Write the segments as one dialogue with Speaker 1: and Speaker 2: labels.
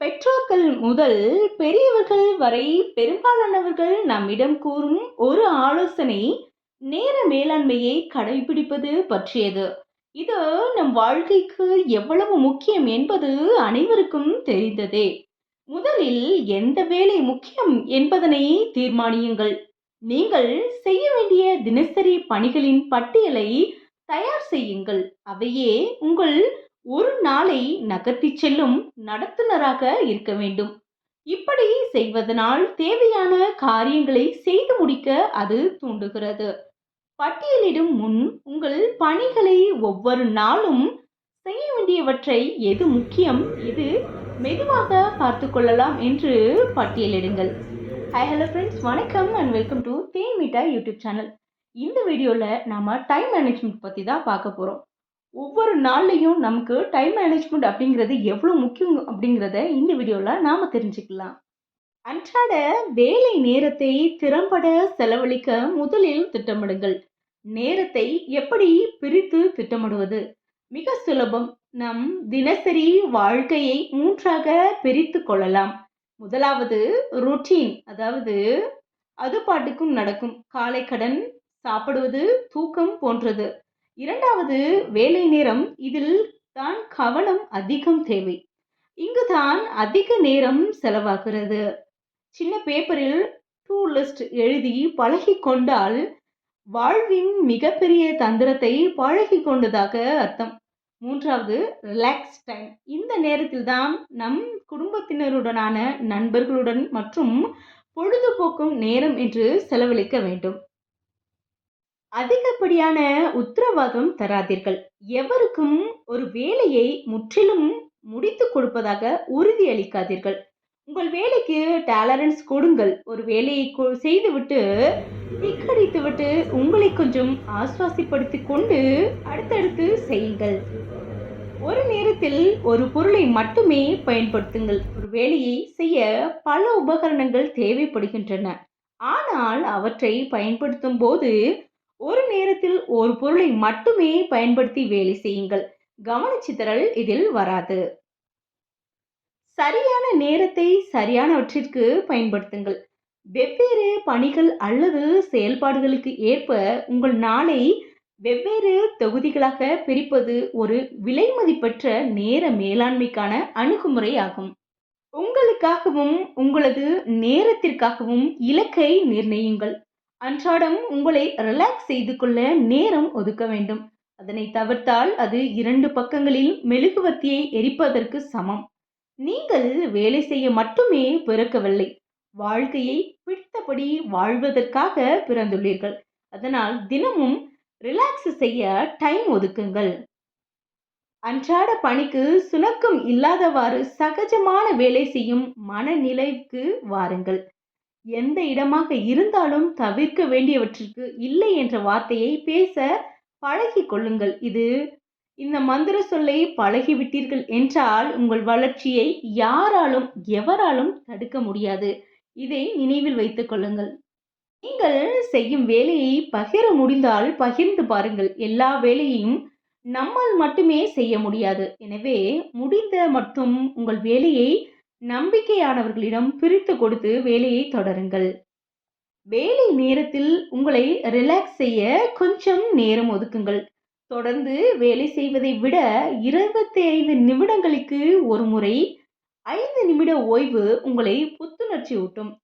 Speaker 1: பெற்றோர்கள் முதல் பெரியவர்கள் வரை பெரும்பாலானவர்கள் நம்மிடம் கூறும் ஒரு ஆலோசனை நேர மேலாண்மையை கடைபிடிப்பது பற்றியது. இது நம் வாழ்க்கைக்கு எவ்வளவு முக்கியம் என்பது அனைவருக்கும் தெரிந்ததே. முதலில் எந்த வேலை முக்கியம் என்பதனை தீர்மானியுங்கள். நீங்கள் செய்ய வேண்டிய தினசரி பணிகளின் பட்டியலை தயார் செய்யுங்கள். அவையே உங்கள் நாளை நகர்த்திச் செல்லும் நடத்துனராக இருக்க வேண்டும். இப்படி செய்வதனால் தேவையான காரியங்களை செய்து முடிக்க அது தூண்டுகிறது. பட்டியலிடும் முன் உங்கள் பணிகளை ஒவ்வொரு நாளும் செய்ய வேண்டியவற்றை எது முக்கியம் எது மெதுவாக பார்த்து கொள்ளலாம் என்று பட்டியலிடுங்கள். ஹாய் ஹலோ ஃப்ரெண்ட்ஸ் வணக்கம் and welcome to than meetha YouTube channel. இந்த வீடியோவில் நாம் டைம் மேனேஜ்மெண்ட் பற்றி தான் பார்க்க போகிறோம் ஒவ்வொரு நாள்லையும் நமக்கு டைம் மேனேஜ்மெண்ட் அப்படிங்கிறது எவ்வளோ முக்கியம் அப்படிங்கிறத இந்த வீடியோவில் நாம் தெரிஞ்சுக்கலாம். அன்றாட வேலை நேரத்தை திறம்பட செலவழிக்க முதலில் திட்டமிடுங்கள். நேரத்தை எப்படி பிரித்து திட்டமிடுவது? மிக சுலபம். நம் தினசரி வாழ்க்கையை மூன்றாக பிரித்து கொள்ளலாம். முதலாவது ருட்டீன் அதாவது அது பாட்டுக்கும் நடக்கும். காலை கடன் சாப்பிடுவது தூக்கம் போன்றது. இரண்டாவது வேலை நேரம் இதில் தான் கவனம் அதிகம் தேவை. இங்கு தான் அதிக நேரம் செலவாகிறது. சின்ன பேப்பரில் டூ லிஸ்ட் எழுதி பழகி கொண்டால் வாழ்வின் மிகப்பெரிய தந்திரத்தை பழகி கொண்டதாக அர்த்தம். மூன்றாவது ரிலாக்ஸ் டைம் இந்த நேரத்தில் தான் நம் குடும்பத்தினருடனான நண்பர்களுடன் மற்றும் பொழுதுபோக்கும் நேரம் என்று செலவழிக்க வேண்டும். அதிகப்படியான உத்தரவாதம் தராதீர்கள். எவருக்கும் ஒரு வேலையை முற்றிலும் முடித்து கொடுப்பதாக உறுதியளிக்காதீர்கள் உங்கள் வேலைக்கு டாலரன்ஸ் கொடுங்கள். ஒரு வேலையை கொ- செய்துவிட்டு திக்கடித்து விட்டு உங்களை கொஞ்சம் ஆஸ்வாசிப்படுத்தி கொண்டு அடுத்தடுத்து செய்யுங்கள். ஒரு நேரத்தில் ஒரு பொருளை மட்டுமே பயன்படுத்துங்கள். ஒரு வேலையை செய்ய பல உபகரணங்கள் தேவைப்படுகின்றன. ஆனால் அவற்றை பயன்படுத்தும் போது ஒரு நேரத்தில் ஒரு பொருளை மட்டுமே பயன்படுத்தி வேலை செய்யுங்கள். கவனச்சிதறல் இதில் வராது. சரியான நேரத்தை சரியானவற்றிற்கு பயன்படுத்துங்கள். வெவ்வேறு பணிகள் அல்லது செயல்பாடுகளுக்கு ஏற்ப உங்கள் நாளை வெவ்வேறு தொகுதிகளாக பிரிப்பது ஒரு விலைமதிப்பற்ற நேர மேலாண்மைக்கான அணுகுமுறை ஆகும். உங்களுக்காகவும் உங்களது நேரத்திற்காகவும் இலக்கை நிர்ணயியுங்கள். அன்றாடம் உங்களை ரிலாக்ஸ் செய்து கொள்ள நேரம் ஒதுக்க வேண்டும். அதனை தவிர்த்தால் அது இரண்டு பக்கங்களில் மெழுகுவர்த்தியை எரிப்பதற்கு சமம். நீங்கள் வேலை செய்ய மட்டுமே பிறக்கவில்லை. வாழ்க்கையை பிடித்தபடி வாழ்வதற்காக பிறந்துள்ளீர்கள். அதனால் தினமும் ரிலாக்ஸ் செய்ய டைம் ஒதுக்குங்கள். அன்றாட பணிக்கு சுணக்கம் இல்லாதவாறு சகஜமான வேலை செய்யும் மனநிலைக்கு வாருங்கள். எந்த இடமாக இருந்தாலும் தவிர்க்க வேண்டியவற்றிற்கு இல்லை என்ற வார்த்தையை பேச பழகி கொள்ளுங்கள். இது இந்த மந்திர சொல்லை பழகிவிட்டீர்கள் என்றால் உங்கள் வளர்ச்சியை யாராலும் எவராலும் தடுக்க முடியாது. இதை நினைவில் வைத்துக் கொள்ளுங்கள். நீங்கள் செய்யும் வேலையை பகிர முடிந்தால் பகிர்ந்து பாருங்கள். எல்லா வேலையையும் நம்மால் மட்டுமே செய்ய முடியாது. எனவே முடிந்த மட்டும் உங்கள் வேலையை நம்பிக்கையானவர்களிடம் பிரித்து கொடுத்து வேலையை தொடருங்கள். வேலை நேரத்தில் உங்களை ரிலாக்ஸ் செய்ய கொஞ்சம் நேரம் ஒதுக்குங்கள். தொடர்ந்து வேலை செய்வதை விட இருபத்தி ஐந்து நிமிடங்களுக்கு ஒரு முறை ஐந்து நிமிட ஓய்வு உங்களை புத்துணர்ச்சி ஊட்டும்.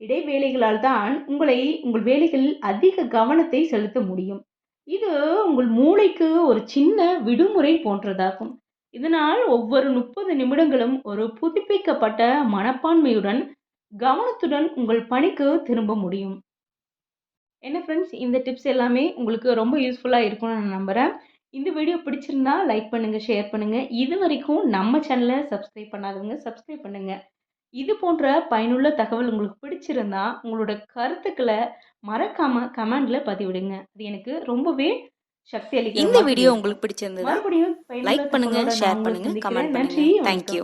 Speaker 1: இடைவேளைகளால் தான் உங்களை உங்கள் வேலைகளில் அதிக கவனத்தை செலுத்த முடியும். இது உங்கள் மூளைக்கு ஒரு சின்ன விடுமுறை போன்றதாகும். இதனால் ஒவ்வொரு முப்பது நிமிடங்களும் ஒரு புதுப்பிக்கப்பட்ட மனப்பான்மையுடன் கவனத்துடன் உங்கள் பணிக்கு திரும்ப முடியும். என்ன ஃப்ரெண்ட்ஸ் இந்த டிப்ஸ் எல்லாமே உங்களுக்கு ரொம்ப யூஸ்ஃபுல்லாக இருக்கும்னு நான் நம்புகிறேன் இந்த வீடியோ பிடிச்சிருந்தா லைக் பண்ணுங்கள் ஷேர் பண்ணுங்கள் இது வரைக்கும் நம்ம சேனலை சப்ஸ்கிரைப் பண்ணாதவங்க சப்ஸ்கிரைப் பண்ணுங்கள் இது போன்ற பயனுள்ள தகவல் உங்களுக்கு பிடிச்சிருந்தா உங்களோட கருத்துக்களை மறக்காமல் கமெண்டில் பதிவிடுங்க. அது எனக்கு ரொம்பவே சக்தி
Speaker 2: இந்த
Speaker 1: அளிக்கும்
Speaker 2: வீடியோ உங்களுக்கு பிடிச்சிருந்ததா
Speaker 1: மறுபடியும்
Speaker 2: லைக் பண்ணுங்க ஷேர் பண்ணுங்க. கமெண்ட் பண்ணுங்க. தேங்க்யூ